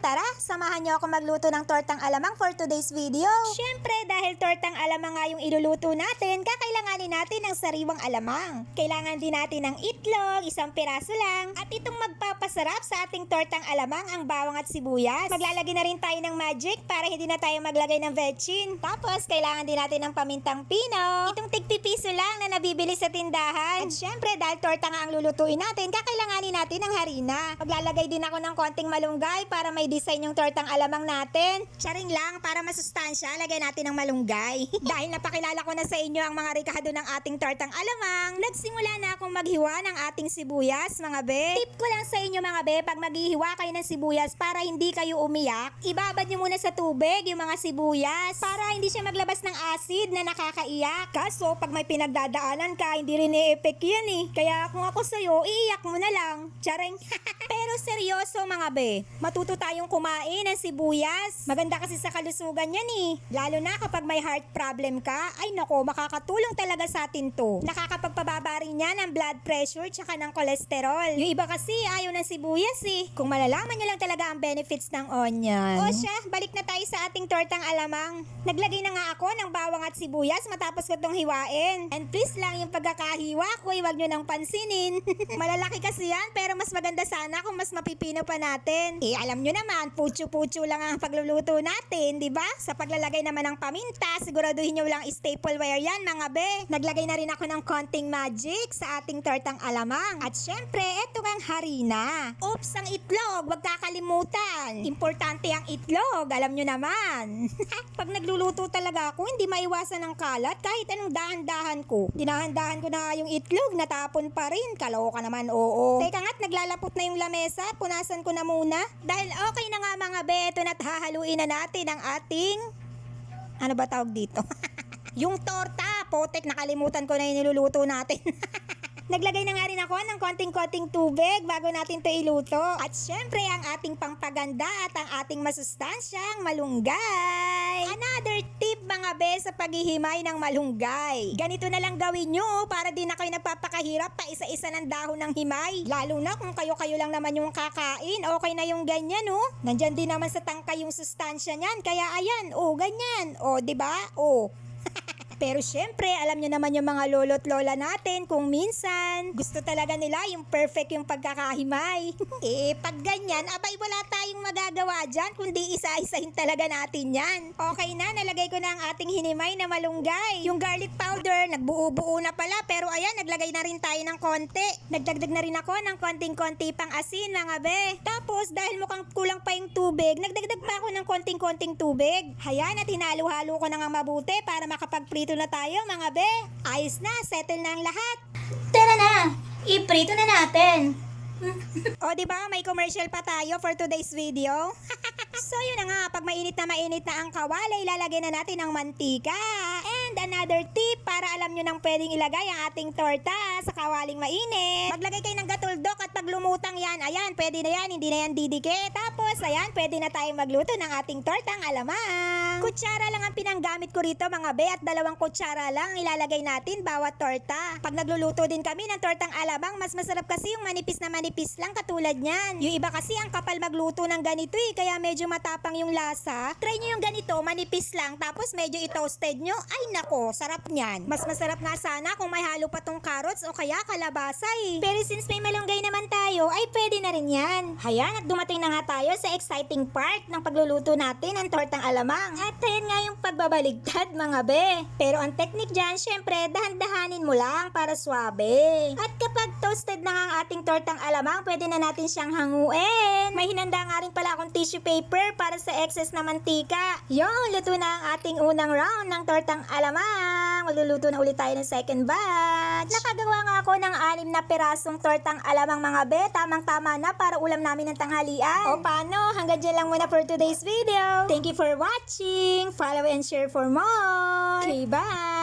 tara, samahan niyo ako magluto ng tortang alamang for today's video. Syempre, dahil tortang alamang nga yung iluluto natin, kakailanganin natin ng sariwang alamang. Kailangan din natin ng itlog, isang piraso lang, at itong magpapasarap sa ating tortang alamang ang bawang at sibuyas. Maglalagay na rin tayo ng magic para hindi na tayo maglagay ng vetchin. Tapos, kailangan din natin ng pamintang pino. Itong tigpipiso lang na nabibili sa tindahan. At syempre, dahil torta nga ang lulutuin natin, kakailanganin natin ng harina. Maglalagay din ako ng konting malunggay para may design yung tortang alamang natin. Charing lang, para masustansya, lagay natin ng malunggay. dahil napakilala ko na sa inyo ang mga rikado ng ating tortang alamang, nagsimula na akong maghiwa ng ating sibuyas, mga be. Tip ko lang sa inyo, mga be, pag maghihiwa kayo ng sibuyas para hindi kayo umiyak, ibabad nyo muna sa tubig yung mga sibuyas para hindi siya maglabas ng acid na nakakaiyak. Kaso, pag may pinagdadaanan ka, hindi rin i-effect yan eh. Kaya kung ako sa'yo, iiyak mo na lang. Charing. Pero seryoso mga be, matuto tayong kumain ng sibuyas. Maganda kasi sa kalusugan yan eh. Lalo na kapag may heart problem ka, ay nako, makakatulong talaga sa atin to. Nakakapagpababa rin yan ng blood pressure tsaka ng kolesterol. Yung iba kasi ayaw ng sibuyas eh. Kung malalaman nyo lang talaga ang benefits ng onion. O siya, balik na tayo sa ating tortang alamang. Naglagay na nga ako ng bawang at sibuyas matapos ko itong hiwain. And please lang yung pagkakahiwa ko, huwag nyo nang pansinin. Malalaki kasi yan, pero mas maganda sana kung mas mapipino pa natin. Eh, alam nyo naman, putyo-putyo lang ang pagluluto natin, di ba? Sa paglalagay naman ng paminta, siguraduhin nyo lang stapleware yan, mga be. Naglagay na rin ako ng konting magic sa ating tortang alamang. At syempre, eto ang harina. Oops, ang itlog, wag kakalimutan. Importante ang itlog, alam nyo naman. Pag nagluluto talaga ako, hindi maiwasan ng kalat kahit anong dahan-dahan ko. Dinahan-dahan ko na yung itlog, natapon pa rin. Kaloka naman, oo. Teka nga't naglalapot na yung lamesa, punasan ko na muna. Dahil okay na nga mga beto na't hahaluin na natin ang ating... Ano ba tawag dito? yung torta, potek, nakalimutan ko na yung niluluto natin. Naglagay na nga rin ako ng konting-konting tubig bago natin to iluto. At syempre, ang ating pangpaganda at ang ating masustansyang malunggay. Another be sa paghihimay ng malunggay. Ganito na lang gawin nyo para di na kayo napapakahirap pa isa-isa ng dahon ng himay. Lalo na kung kayo-kayo lang naman yung kakain, okay na yung ganyan oh. Nandyan din naman sa tangka yung sustansya niyan. Kaya ayan, oh ganyan. Oh, di ba? Oh. Pero syempre, alam nyo naman yung mga lolo't lola natin kung minsan gusto talaga nila yung perfect yung pagkakahimay. eh, pag ganyan, abay wala tayong magagawa dyan kundi isa-isahin talaga natin yan. Okay na, nalagay ko na ang ating hinimay na malunggay. Yung garlic powder, nagbuo-buo na pala pero ayan, naglagay na rin tayo ng konti. Nagdagdag na rin ako ng konting-konti pang asin mga be. Tapos, dahil mukhang kulang pa yung tubig, nagdagdag pa ako ng konting-konting tubig. Hayan at hinalo-halo ko na nga mabuti para makapagprito na tayo mga be. Ayos na, settle na ang lahat. Tara na! Iprito na natin! O, di ba may commercial pa tayo for today's video? so, yun na nga, pag mainit na mainit na ang kawali, ilalagay na natin ang mantika. And another tip, para alam nyo nang pwedeng ilagay ang ating torta sa kawaling mainit. Maglagay kayo ng gatuldok at pag lumutang yan, ayan, pwede na yan, hindi na yan didikit. Tapos, ayan, pwede na tayong magluto ng ating tortang alamang. Kutsara lang ang pinanggamit ko rito mga be at dalawang kutsara lang ang ilalagay natin bawat torta. Pag nagluluto din kami ng tortang alamang, mas masarap kasi yung manipis na manipis lang katulad niyan. Yung iba kasi ang kapal magluto ng ganito eh, kaya medyo matapang yung lasa. Try nyo yung ganito, manipis lang, tapos medyo i-toasted nyo. Ay nako, sarap niyan. Mas masarap nga sana kung may halo pa tong carrots o kaya kalabasa eh. Pero since may malunggay naman tayo, ay pwede na rin yan. Hayan, at dumating na nga tayo sa exciting part ng pagluluto natin ng tortang alamang. At ayan nga yung pagbabaligtad mga be. Pero ang technique dyan, syempre, dahan-dahanin mo lang para swabe. At kapag toasted na ang ating tortang alamang, pwede na natin siyang hanguin. May hinanda nga rin pala akong tissue paper para sa excess na mantika. Yon, luto na ang ating unang round ng tortang alamang. Magluluto na ulit tayo ng second batch. Nakagawa nga ako ng anim na pirasong tortang alamang mga be. Tamang-tama na para ulam namin ng tanghalian. O paano? Hanggang dyan lang muna for today's video. Thank you for watching. Follow and share for more. Okay, bye!